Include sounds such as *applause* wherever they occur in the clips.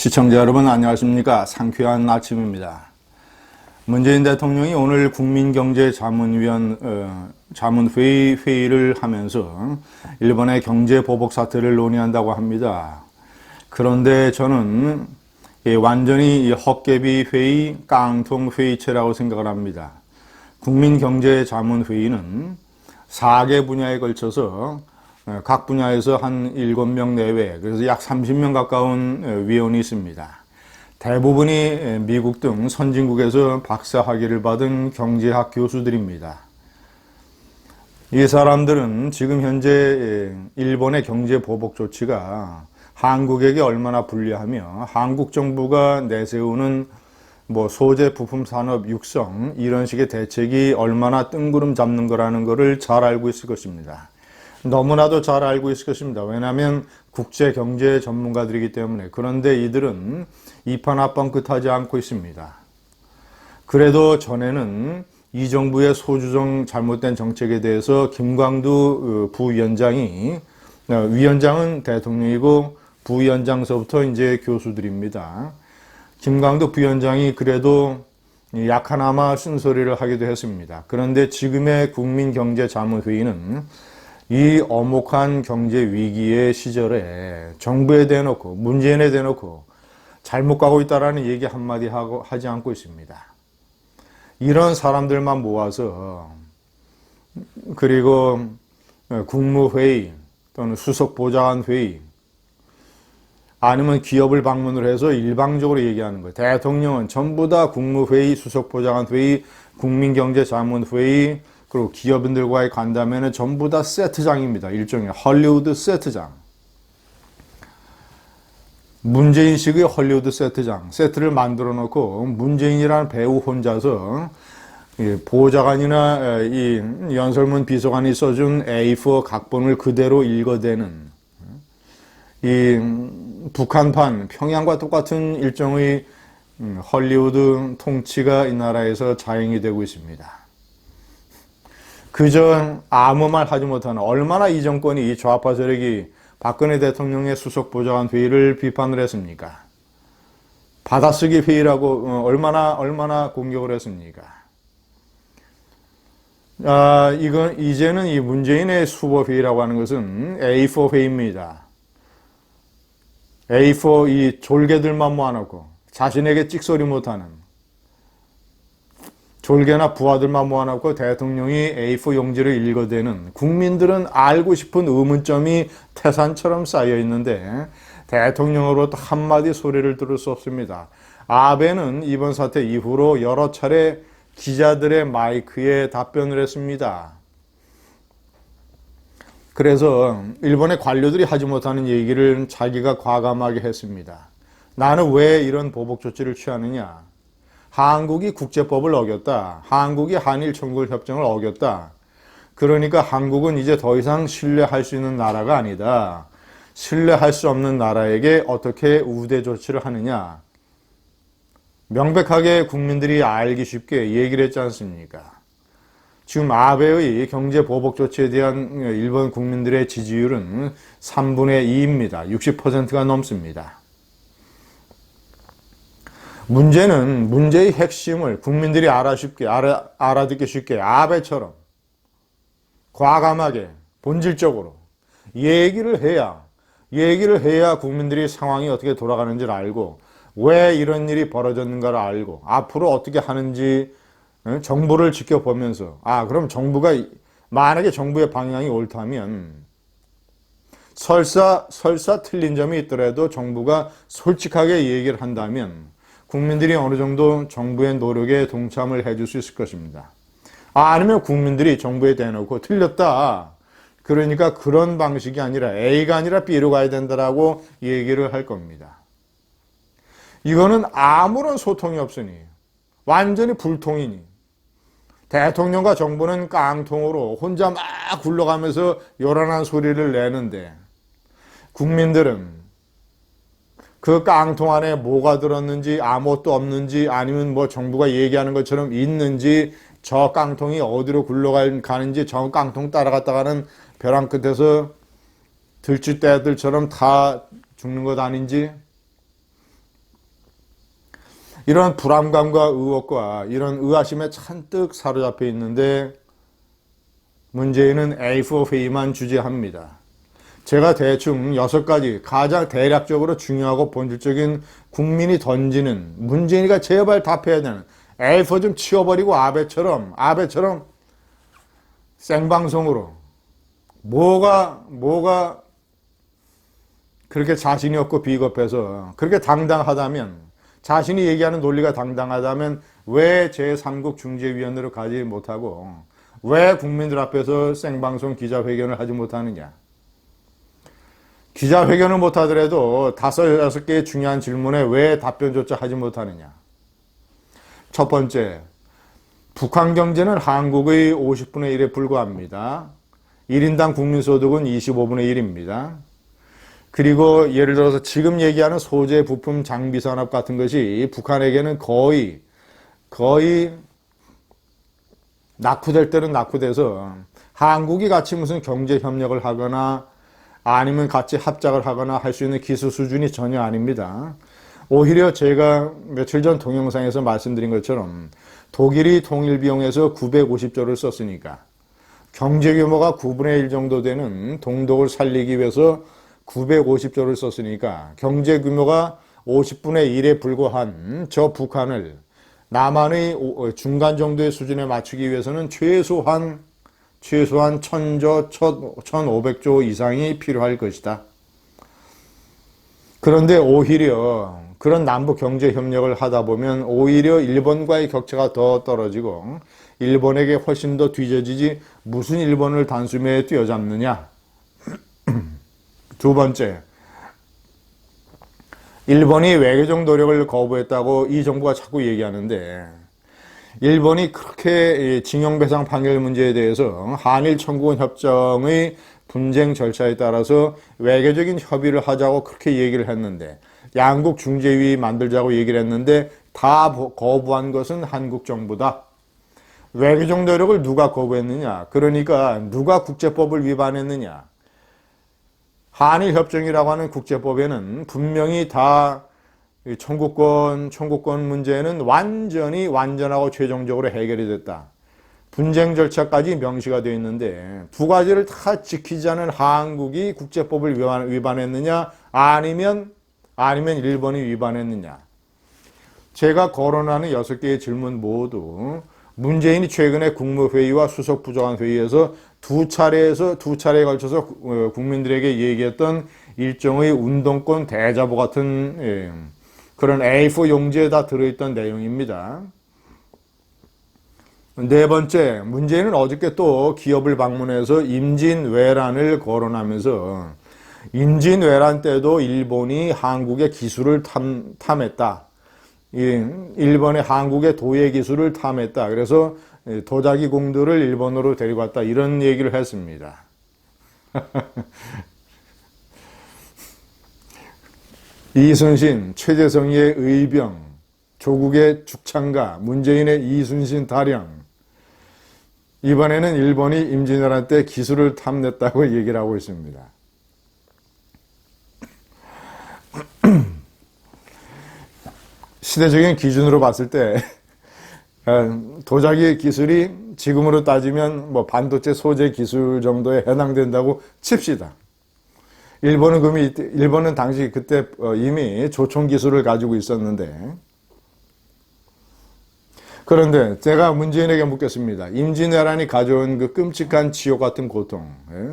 시청자 여러분 안녕하십니까 상쾌한 아침입니다. 문재인 대통령이 오늘 국민경제자문위원 어, 자문회의 회의를 하면서 일본의 경제 보복 사태를 논의한다고 합니다. 그런데 저는 이 완전히 이 헛개비 회의, 깡통 회의체라고 생각을 합니다. 국민경제자문회의는 4개 분야에 걸쳐서 어, 각 분야에서 한 7명 내외, 그래서 약 30명 가까운 어, 위원이 있습니다. 대부분이 미국 등 선진국에서 박사 학위를 받은 경제학 교수들입니다. 이 사람들은 지금 현재 일본의 경제 보복 조치가 한국에게 얼마나 불리하며 한국 정부가 내세우는 뭐 소재 부품 산업 육성 이런 식의 대책이 얼마나 뜬구름 잡는 거라는 것을 잘 알고 있을 것입니다. 너무나도 잘 알고 있을 것입니다. 왜냐하면 국제 경제 전문가들이기 때문에 그런데 이들은 이판 앞판 끝하지 않고 있습니다. 그래도 전에는 이 정부의 소주정 잘못된 정책에 대해서 김광두 어, 부위원장이 어, 위원장은 대통령이고 부위원장서부터 이제 교수들입니다. 김광도 부위원장이 그래도 약하나마 쓴소리를 하기도 했습니다. 그런데 지금의 국민경제자문회의는 이 엄혹한 경제 위기의 시절에 정부에 대놓고 문재인에 대놓고 잘못 가고 있다라는 얘기 한마디 하고 하지 않고 있습니다. 이런 사람들만 모아서 그리고 국무회의 또는 수석보좌관 회의 아니면 기업을 방문을 해서 일방적으로 얘기하는 거예요. 대통령은 전부 다 국무회의, 수석보좌관 회의, 국민경제자문회의, 그리고 기업인들과의 간담회는 전부 다 세트장입니다. 일종의 헐리우드 세트장. 문재인식의 헐리우드 세트장. 세트를 만들어 놓고 문재인이라는 배우 혼자서 보좌관이나 이 연설문 비서관이 써준 A4 각본을 그대로 읽어대는 이 북한판 평양과 똑같은 일종의 음, 헐리우드 통치가 이 나라에서 자행이 되고 있습니다. 그저 아무 말 하지 못하는 얼마나 이 정권이 이 좌파 세력이 박근혜 대통령의 수석 보좌관 회의를 비판을 했습니까? 받아쓰기 회의라고 어, 얼마나 얼마나 공격을 했습니까? 아, 이건 이제는 이 문재인의 수보 회의라고 하는 것은 A4 회의입니다. A4 이 졸개들만 모아놓고 자신에게 찍소리 못하는 졸개나 부하들만 모아놓고 대통령이 A4 용지를 읽어대는 국민들은 알고 싶은 의문점이 태산처럼 쌓여 있는데 대통령으로부터 한마디 소리를 들을 수 없습니다. 아베는 이번 사태 이후로 여러 차례 기자들의 마이크에 답변을 했습니다. 그래서 일본의 관료들이 하지 못하는 얘기를 자기가 과감하게 했습니다. 나는 왜 이런 보복 조치를 취하느냐? 한국이 국제법을 어겼다. 한국이 한일 청구 협정을 어겼다. 그러니까 한국은 이제 더 이상 신뢰할 수 있는 나라가 아니다. 신뢰할 수 없는 나라에게 어떻게 우대 조치를 하느냐? 명백하게 국민들이 알기 쉽게 얘기를 했지 않습니까? 지금 아베의 경제 보복 조치에 대한 일본 국민들의 지지율은 3분의 2입니다. 60%가 넘습니다. 문제는 문제의 핵심을 국민들이 알아 쉽게 알아, 알아듣기 쉽게 아베처럼 과감하게 본질적으로 얘기를 해야 얘기를 해야 국민들이 상황이 어떻게 돌아가는지를 알고 왜 이런 일이 벌어졌는가를 알고 앞으로 어떻게 하는지 정부를 지켜보면서 아 그럼 정부가 만약에 정부의 방향이 옳다면 설사 설사 틀린 점이 있더라도 정부가 솔직하게 얘기를 한다면 국민들이 어느 정도 정부의 노력에 동참을 해줄 수 있을 것입니다. 아, 아니면 국민들이 정부에 대놓고 틀렸다. 그러니까 그런 방식이 아니라 A가 아니라 B로 가야 된다라고 얘기를 할 겁니다. 이거는 아무런 소통이 없으니 완전히 불통이니 대통령과 정부는 깡통으로 혼자 막 굴러가면서 요란한 소리를 내는데 국민들은 그 깡통 안에 뭐가 들었는지 아무것도 없는지 아니면 뭐 정부가 얘기하는 것처럼 있는지 저 깡통이 어디로 굴러가는지 저 깡통 따라갔다가는 벼랑 끝에서 들쥐떼들처럼 다 죽는 것 아닌지 이런 불안감과 의혹과 이런 의아심에 잔뜩 사로잡혀 있는데 문재인은 A4 회의만 주재합니다. 제가 대충 여섯 가지 가장 대략적으로 중요하고 본질적인 국민이 던지는 문재인이가 제발 답해야 되는 A4 좀 치워버리고 아베처럼 아베처럼 생방송으로 뭐가 뭐가 그렇게 자신이 없고 비겁해서 그렇게 당당하다면 자신이 얘기하는 논리가 당당하다면 왜 제3국 중재위원으로 가지 못하고 왜 국민들 앞에서 생방송 기자회견을 하지 못하느냐 기자회견을 못하더라도 다섯 여섯 개의 중요한 질문에 왜 답변조차 하지 못하느냐. 첫 번째 북한 경제는 한국의 50분의 1에 불과합니다. 1인당 국민소득은 25분의 1입니다. 그리고 예를 들어서 지금 얘기하는 소재, 부품, 장비 산업 같은 것이 북한에게는 거의 거의 낙후될 때는 낙후돼서 한국이 같이 무슨 경제 협력을 하거나 아니면 같이 합작을 하거나 할 수 있는 기술 수준이 전혀 아닙니다. 오히려 제가 며칠 전 동영상에서 말씀드린 것처럼 독일이 통일 비용에서 950조를 썼으니까 경제 규모가 9분의 1 정도 되는 동독을 살리기 위해서 950조를 썼으니까 경제 규모가 50분의 1에 불과한 저 북한을 남한의 중간 정도의 수준에 맞추기 위해서는 최소한 최소한 1000조, 1500조 이상이 필요할 것이다. 그런데 오히려 그런 남북 경제 협력을 하다 보면 오히려 일본과의 격차가 더 떨어지고 일본에게 훨씬 더 뒤져지지 무슨 일본을 단숨에 뛰어잡느냐. *clears throat* 두 번째, 일본이 외교적 노력을 거부했다고 이 정부가 자꾸 얘기하는데 일본이 그렇게 징용배상 판결 문제에 대해서 한일 청구권 협정의 분쟁 절차에 따라서 외교적인 협의를 하자고 그렇게 얘기를 했는데 양국 중재위 만들자고 얘기를 했는데 다 거부한 것은 한국 정부다. 외교적 노력을 누가 거부했느냐? 그러니까 누가 국제법을 위반했느냐? 한일 협정이라고 하는 국제법에는 분명히 다 청구권, 청구권 문제는 완전히 완전하고 최종적으로 해결이 됐다. 분쟁 절차까지 명시가 되어 있는데 두 가지를 다 지키지 않은 한국이 국제법을 위반, 했느냐 아니면 아니면 일본이 위반했느냐 제가 거론하는 여섯 개의 질문 모두 문재인이 최근에 국무회의와 수석 부장관 회의에서 두 차례에서 두 차례에 걸쳐서 어, 국민들에게 얘기했던 일종의 운동권 대자보 같은 예, 그런 A4 용지에 다 들어있던 내용입니다. 네 번째, 문재인은 어저께 또 기업을 방문해서 임진왜란을 거론하면서 임진왜란 때도 일본이 한국의 기술을 탐, 탐했다. 일본의 한국의 도예 기술을 탐했다. 그래서 도자기 공들을 일본으로 데리고 왔다. 이런 얘기를 했습니다. *laughs* 이순신, 최재성의 의병, 조국의 죽창가, 문재인의 이순신 다령. 이번에는 일본이 임진왜란 때 기술을 탐냈다고 *laughs* 얘기를 하고 있습니다. *clears throat* 시대적인 기준으로 봤을 때 *laughs* 어, 도자기 기술이 지금으로 따지면 뭐 반도체 소재 기술 정도에 해당된다고 칩시다. 일본은 그미 일본은 당시 그때 어, 이미 조총 기술을 가지고 있었는데 그런데 제가 문재인에게 묻겠습니다. 임진왜란이 가져온 그 끔찍한 지옥 같은 고통. 예?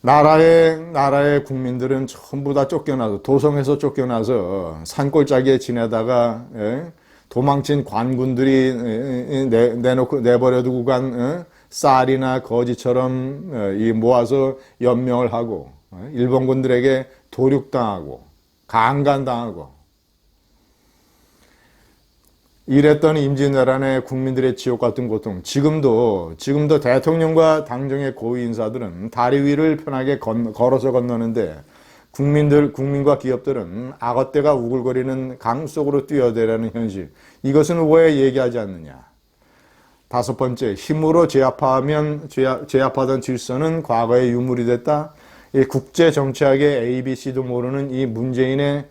나라의 나라의 국민들은 전부 다 쫓겨나서 도성에서 쫓겨나서 산골짜기에 지내다가 예? 도망친 관군들이 내, 내놓고 내버려두고 간 예? 쌀이나 거지처럼 예, 이 모아서 연명을 하고 예? 일본군들에게 도륙당하고 강간당하고 이랬던 임진왜란의 국민들의 지옥 같은 고통 지금도 지금도 대통령과 당정의 고위 인사들은 다리 위를 편하게 건, 걸어서 건너는데 국민들 국민과 기업들은 악어떼가 우글거리는 강 속으로 뛰어들라는 현실 이것은 왜 얘기하지 않느냐 다섯 번째 힘으로 제압하면 제압, 제압하던 질서는 과거의 유물이 됐다 국제 정치학의 ABC도 모르는 이 문재인의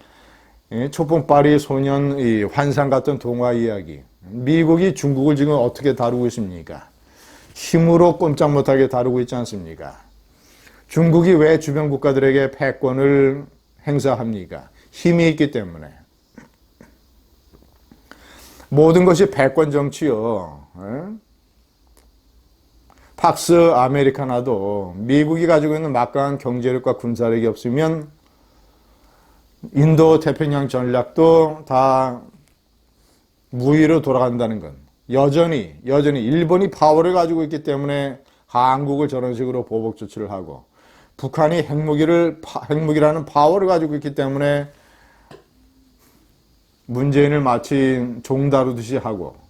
이 초뽕파리 소년 이 환상 같은 동화 이야기. 미국이 중국을 지금 어떻게 다루고 있습니까? 힘으로 꼼짝 못하게 다루고 있지 않습니까? 중국이 왜 주변 국가들에게 패권을 행사합니까? 힘이 있기 때문에. 모든 것이 패권 정치요. 에? 팍스 아메리카나도 미국이 가지고 있는 막강한 경제력과 군사력이 없으면 인도 태평양 전략도 다 무위로 돌아간다는 건 여전히 여전히 일본이 파워를 가지고 있기 때문에 한국을 저런 식으로 보복 조치를 하고 북한이 핵무기를 파- 핵무기라는 파워를 가지고 있기 때문에 문재인을 마치 종 다루듯이 하고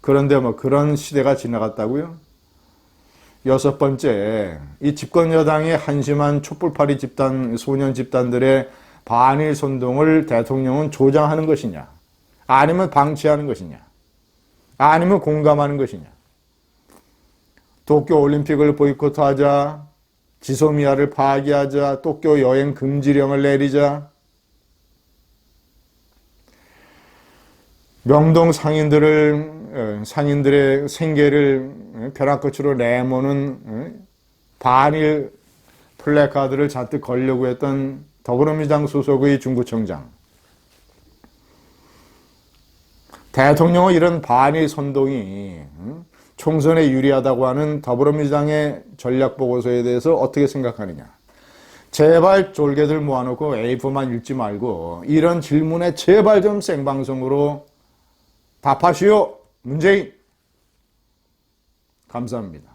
그런데 뭐 그런 시대가 지나갔다고요? 여섯 번째, 이 집권 여당의 한심한 촛불파리 집단, 소년 집단들의 반일 선동을 대통령은 조장하는 것이냐? 아니면 방치하는 것이냐? 아니면 공감하는 것이냐? 도쿄 올림픽을 보이콧하자, 지소미아를 파기하자, 도쿄 여행 금지령을 내리자, 명동 상인들을 어, 상인들의 생계를 어, 벼락끝으로 내모는 어, 반일 플래카드를 잔뜩 걸려고 했던 더불어민주당 소속의 중구청장 대통령의 이런 반일 선동이 어, 총선에 유리하다고 하는 더불어민주당의 전략 보고서에 대해서 어떻게 생각하느냐? 제발 졸개들 모아놓고 A4만 읽지 말고 이런 질문에 제발 좀 생방송으로 답하시오 문재인 감사합니다.